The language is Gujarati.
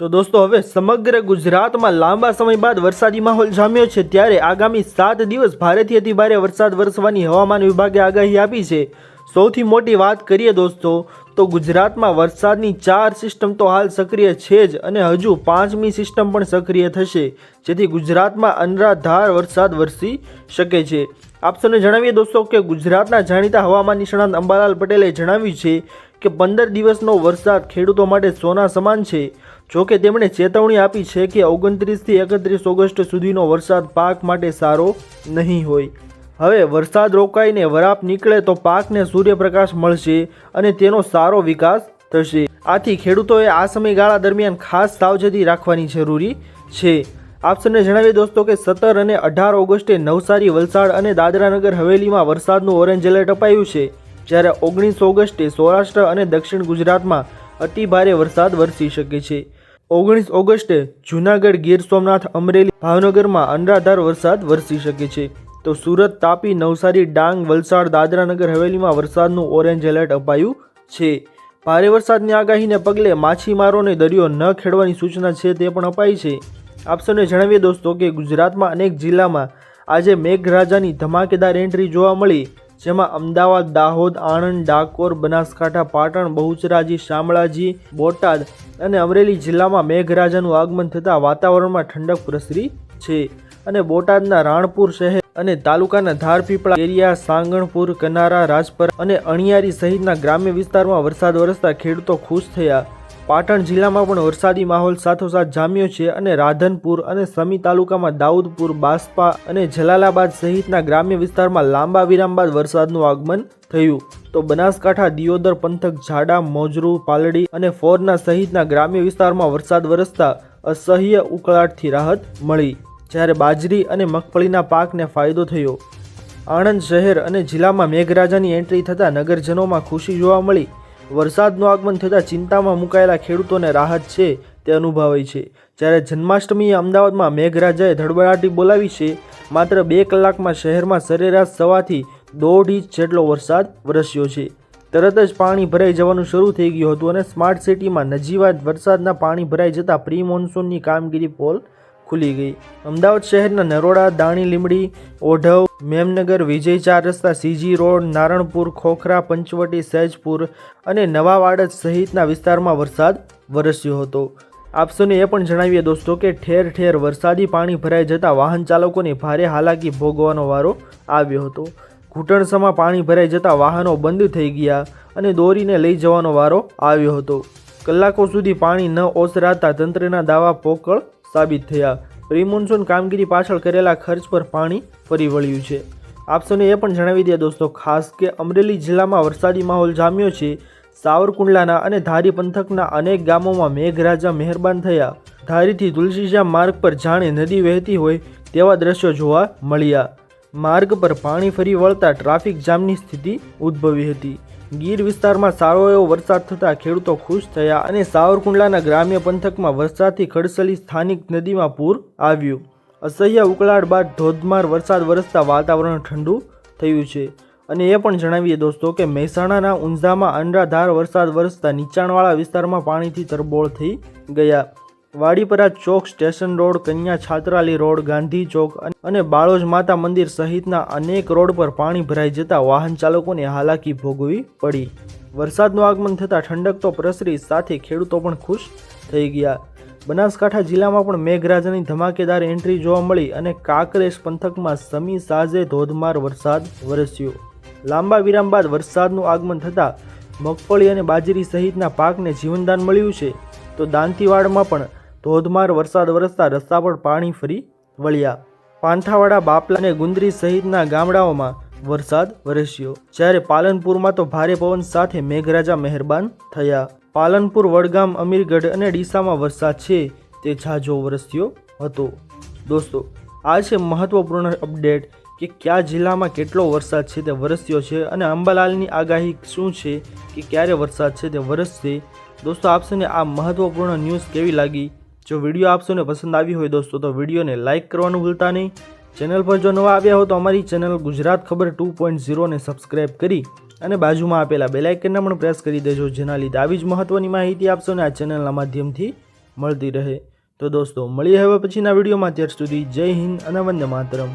તો દોસ્તો, હવે સમગ્ર ગુજરાતમાં લાંબા સમય બાદ વરસાદી માહોલ જામ્યો છે ત્યારે આગામી સાત દિવસ ભારેથી અતિ ભારે વરસાદ વરસવાની હવામાન વિભાગે આગાહી આપી છે. સૌથી મોટી વાત કરીએ દોસ્તો, તો ગુજરાતમાં વરસાદની ચાર સિસ્ટમ તો હાલ સક્રિય છે જ અને હજુ પાંચમી સિસ્ટમ પણ સક્રિય થશે, જેથી ગુજરાતમાં અનરાધાર વરસાદ વરસી શકે છે. આપ જણાવીએ દોસ્તો કે ગુજરાતના જાણીતા હવામાન નિષ્ણાંત અંબાલાલ પટેલે જણાવ્યું છે કે પંદર દિવસનો વરસાદ ખેડૂતો માટે સોના સમાન છે. જોકે તેમણે ચેતવણી આપી છે કે ઓગણત્રીસથી એકત્રીસ ઓગસ્ટ સુધીનો વરસાદ પાક માટે સારો નહીં હોય. હવે વરસાદ રોકાઈને વરાપ નીકળે તો પાકને સૂર્યપ્રકાશ મળશે અને તેનો સારો વિકાસ થશે. આથી ખેડૂતોએ આ સમયગાળા દરમિયાન ખાસ સાવચેતી રાખવાની જરૂરી છે. આપ સૌને જણાવીએ દોસ્તો કે સત્તર અને અઢાર ઓગસ્ટે નવસારી, વલસાડ અને દાદરાનગર હવેલીમાં વરસાદનું ઓરેન્જ એલર્ટ અપાયું છે. જ્યારે ઓગણીસ ઓગસ્ટે સૌરાષ્ટ્ર અને દક્ષિણ ગુજરાતમાં અતિભારે વરસાદ વરસી શકે છે. ઓગણીસ ઓગસ્ટે જૂનાગઢ ગીર સોમનાથ અમરેલી ભાવનગરમાં અનરાધાર વરસાદ વરસી શકે છે. તો સુરત તાપી નવસારી ડાંગ વલસાડ દાદરાનગર હવેલીમાં વરસાદનું ઓરેન્જ એલર્ટ અપાયું છે. ભારે વરસાદની આગાહીને પગલે માછીમારોને દરિયો ન ખેડવાની સૂચના છે તે પણ અપાઈ છે. આપ સૌને જણાવીએ દોસ્તો કે ગુજરાતમાં અનેક જિલ્લામાં આજે મેઘરાજાની ધમાકેદાર એન્ટ્રી જોવા મળી. જેમાં અમદાવાદ, દાહોદ, આણંદ, ડાકોર, બનાસકાંઠા, પાટણ, બહુચરાજી, શામળાજી, બોટાદ અને અમરેલી જિલ્લામાં મેઘરાજાનું આગમન થતાં વાતાવરણમાં ઠંડક પ્રસરી છે. અને બોટાદના રાણપુર શહેર અને તાલુકાના ધારપીપળા એરિયા, સાંગણપુર, કનારા, રાજપર અને અણિયારી સહિતના ગ્રામ્ય વિસ્તારમાં વરસાદ વરસતા ખેડૂતો ખુશ થયા. પાટણ જિલ્લામાં પણ વરસાદી માહોલ સાથોસાથ જામ્યો છે અને રાધનપુર અને સમી તાલુકામાં દાઉદપુર, બાસ્પા અને જલાલાબાદ સહિતના ગ્રામ્ય વિસ્તારમાં લાંબા વિરામ બાદ વરસાદનું આગમન થયું. તો બનાસકાંઠા, દિયોદર, પંથક, ઝાડા, મોજરૂ, પાલડી અને ફોરના સહિતના ગ્રામ્ય વિસ્તારમાં વરસાદ વરસતા અસહ્ય ઉકળાટથી રાહત મળી. જ્યારે બાજરી અને મગફળીના પાકને ફાયદો થયો. આણંદ શહેર અને જિલ્લામાં મેઘરાજાની એન્ટ્રી થતાં નગરજનોમાં ખુશી જોવા મળી. વરસાદનું આગમન થતાં ચિંતામાં મુકાયેલા ખેડૂતોને રાહત છે તે અનુભવાય છે. જ્યારે જન્માષ્ટમીએ અમદાવાદમાં મેઘરાજાએ ધડબડાટી બોલાવી છે, માત્ર બે કલાકમાં શહેરમાં સરેરાશ સવાથી દોઢ ઇંચ જેટલો વરસાદ વરસ્યો છે. તરત જ પાણી ભરાઈ જવાનું શરૂ થઈ ગયું હતું અને સ્માર્ટ સિટીમાં નજીવા વરસાદના પાણી ભરાઈ જતાં પ્રી મોન્સૂનની કામગીરી પોલ ખુલી ગઈ. અમદાવાદ શહેરના નરોડા, દાણી લીમડી ઓઢવ, મેમનગર, વિજય ચાર રસ્તા, સીજી રોડ, નારણપુર, ખોખરા, પંચવટી સહેજપુર અને નવા વાડજ સહિતના વિસ્તારમાં વરસાદ વરસ્યો હતો. આપસોને એ પણ જણાવીએ દોસ્તો કે ઠેર ઠેર વરસાદી પાણી ભરાઈ જતાં વાહન ચાલકોને ભારે હાલાકી ભોગવાનો વારો આવ્યો હતો. ઘૂંટણસમાં પાણી ભરાઈ જતાં વાહનો બંધ થઈ ગયા અને દોરીને લઈ જવાનો વારો આવ્યો હતો. કલાકો સુધી પાણી ન ઓસરાતા તંત્રના દાવા પોકળ સાબિત થયા. પ્રી કામગીરી પાછળ કરેલા ખર્ચ પર પાણી ફરી વળ્યું છે. આપસોને એ પણ જણાવી દે દોસ્તો, ખાસ કે અમરેલી જિલ્લામાં વરસાદી માહોલ જામ્યો છે. સાવરકુંડલાના અને ધારી પંથકના અનેક ગામોમાં મેઘરાજા મહેરબાન થયા. ધારીથી તુલસીશ્યામ માર્ગ પર જાણે નદી વહેતી હોય તેવા દ્રશ્યો જોવા મળ્યા. માર્ગ પર પાણી ફરી વળતા ટ્રાફિક જામની સ્થિતિ ઉદ્ભવી હતી. ગીર વિસ્તારમાં સારો એવો વરસાદ થતાં ખેડૂતો ખુશ થયા અને સાવરકુંડલાના ગ્રામ્ય પંથકમાં વરસાદથી ખડસલી સ્થાનિક નદીમાં પૂર આવ્યું. અસહ્ય ઉકળાટ બાદ ધોધમાર વરસાદ વરસતા વાતાવરણ ઠંડુ થયું છે. અને એ પણ જણાવીએ દોસ્તો કે મહેસાણાના ઊંઝામાં અનરાધાર વરસાદ વરસતા નીચાણવાળા વિસ્તારમાં પાણીથી તરબોળ થઈ ગયા. વાડીપરા ચોક સ્ટેશન રોડ, કન્યા છાત્રાલી રોડ, ગાંધી ચોક અને બાળોજ માતા મંદિર સહિતના અનેક રોડ પર પાણી ભરાઈ જતા વાહન ચાલકોને હાલાકી ભોગવવી પડી. વરસાદનું આગમન થતાં ઠંડક તો પ્રસરી, સાથે ખેડૂતો પણ ખુશ થઈ ગયા. બનાસકાંઠા જિલ્લામાં પણ મેઘરાજાની ધમાકેદાર એન્ટ્રી જોવા મળી અને કાંકરેશ પંથકમાં સમી સાજે ધોધમાર વરસાદ વરસ્યો. લાંબા વિરામ બાદ વરસાદનું આગમન થતાં મગફળી અને બાજરી સહિતના પાકને જીવનદાન મળ્યું છે. તો દાંતીવાડમાં પણ ધોધમાર વરસાદ વરસતા રસ્તા પર પાણી ફરી વળ્યા. પાંથાવાડા બાપલા અને ગુંદરી સહિતના ગામડાઓમાં વરસાદ વરસ્યો. જ્યારે પાલનપુરમાં તો ભારે પવન સાથે મેઘરાજા મહેરબાન થયા. પાલનપુર, વડગામ, અમીરગઢ અને ડીસામાં વરસાદ છે તે ઝાઝો વરસ્યો હતો. દોસ્તો, આ છે મહત્વપૂર્ણ અપડેટ કે કયા જિલ્લામાં કેટલો વરસાદ છે તે વરસ્યો છે અને અંબાલાલની આગાહી શું છે કે ક્યારે વરસાદ છે તે વરસશે. દોસ્તો આપશોને આ મહત્વપૂર્ણ ન્યૂઝ કેવી લાગી? જો વીડિયો આપશોને પસંદ આવી હોય દોસ્તો, તો વિડીયોને લાઇક કરવાનું ભૂલતા નહીં. ચેનલ પર જો નવા આવ્યા હો, તો અમારી ચેનલ ગુજરાત ખબર ટુ પોઈન્ટ ઝીરોને સબસ્ક્રાઈબ કરી અને બાજુમાં આપેલા બેલાઇકનને પણ પ્રેસ કરી દેજો, જેના લીધે આવી જ મહત્ત્વની માહિતી આપશોને આ ચેનલના માધ્યમથી મળતી રહે. તો દોસ્તો, મળીએ હવે પછીના વિડીયોમાં. ત્યાર સુધી જય હિન્દ અને વંદે માતરમ.